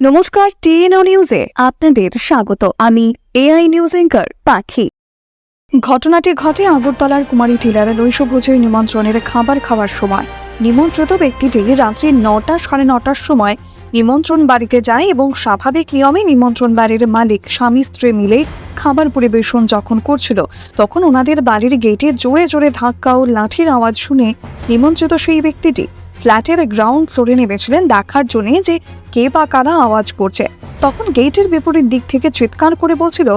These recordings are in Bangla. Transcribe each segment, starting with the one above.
নমস্কার, টিএনও নিউজে আপনাদের স্বাগত। আমি এআই নিউজ এঙ্কার পাখি। ঘটনাটি ঘটে আগরতলার কুমারী টিলার নৈশভোজের নিমন্ত্রণের খাবার খাওয়ার সময়। নিমন্ত্রিত ব্যক্তিটি রাত্রি নটা সাড়ে নটার সময় নিমন্ত্রণ বাড়িতে যায় এবং স্বাভাবিক নিয়মে নিমন্ত্রণ বাড়ির মালিক, স্বামী, স্ত্রী মিলে খাবার পরিবেশন যখন করছিল, তখন ওনাদের বাড়ির গেটে জোরে জোরে ধাক্কা ও লাঠির আওয়াজ শুনে নিমন্ত্রিত সেই ব্যক্তিটি ফ্ল্যাটের গ্রাউন্ড ফ্লোরে নেমেছিলেন। দেখার জন্য যে কে বা কারা আওয়াজ করছে? তখন গেটের বিপরীত দিক থেকে চিৎকার করে বলছিল,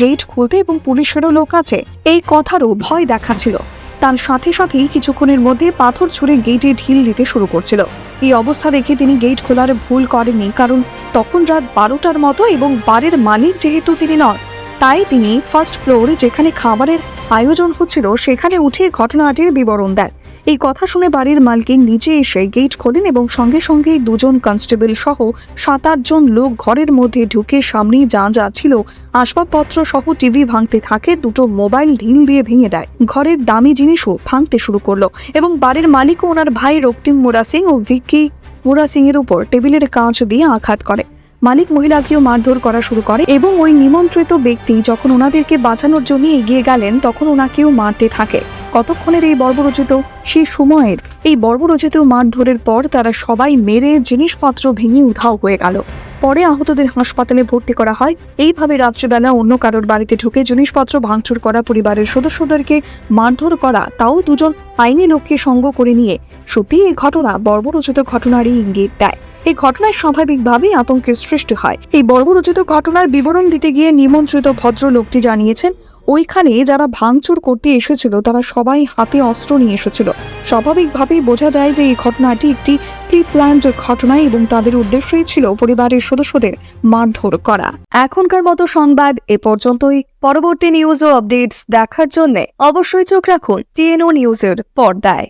গেট খুলতে এবং পুলিশেরও লোক আছে। এই কথারও ভয় দেখাচ্ছিল। তার সাথে সাথেই কিছুক্ষণের মধ্যে পাথর ছুঁড়ে গেটে ঢিল দিতে শুরু করছিল। এই অবস্থা দেখে তিনি গেট খোলার ভুল করেননি, কারণ তখন রাত বারোটার মতো এবং বাড়ির মালিক যেহেতু তিনি নন, তাই তিনি ফার্স্ট ফ্লোরে যেখানে খাবারের আয়োজন হচ্ছিল, সেখানে উঠে ঘটনাটির বিবরণ দেন। এই কথা শুনে বাড়ির মালকিন নিচে এসে গেট খোলেন এবং সঙ্গে সঙ্গেই দুজন কনস্টেবল সহ সাত আটজন লোক ঘরের মধ্যে ঢুকে সামনেই যা যা ছিল আসবাবপত্র সহ টিভি ভাঙতে থাকে, দুটো মোবাইল ঢিল দিয়ে ভেঙে দেয়। ঘরের দামি জিনিসও ভাঙতে শুরু করল এবং বাড়ির মালিকও ওনার ভাই রক্তিম মোরা সিং ও ভিকি মোরা সিং এর উপর টেবিলের কাঁচ দিয়ে আঘাত করে। মালিক মহিলাকেও মারধর করা শুরু করে এবং ওই নিমন্ত্রিত ব্যক্তি যখন ওনাদেরকে বাঁচানোর জন্য এগিয়ে গেলেন, তখন ওনাকেও মারতে থাকে। কতক্ষণের এই বর্বরচিত, সেই সময়ের এই বর্বরচিত মারধরের পর তারা সবাই মেরে জিনিসপত্র ভেঙে উধাও হয়ে গেল। পরে আহতদের হাসপাতালে ভর্তি করা হয়। এইভাবে রাত্রিবেলা অন্য কারোর বাড়িতে ঢুকে জিনিসপত্র ভাঙচুর করা পরিবারের সদস্যদেরকে মারধর করা, তাও দুজন আইনি লোককে সঙ্গ করে নিয়ে। সত্যি এই ঘটনা বর্বরচিত ঘটনারই ইঙ্গিত দেয়। এই ঘটনায় স্বাভাবিকভাবেই আতঙ্কের সৃষ্টি হয়। এই বর্বরচিত ঘটনার বিবরণ দিতে গিয়ে নিমন্ত্রিত ভদ্রলোকটি জানিয়েছেন, ওইখানে যারা ভাঙচুর করতে এসেছিল, তারা সবাই হাতে অস্ত্র নিয়ে এসেছিল। স্বাভাবিকভাবেই বোঝা যায় যে এই ঘটনাটি একটি প্রি প্ল্যান্ড ঘটনা এবং তাদের উদ্দেশ্যই ছিল পরিবারের সদস্যদের মারধর করা। এখনকার মতো সংবাদ এ পর্যন্তই। পরবর্তী নিউজ ও আপডেটস দেখার জন্য অবশ্যই চোখ রাখুন টিএনও নিউজের পর্দায়।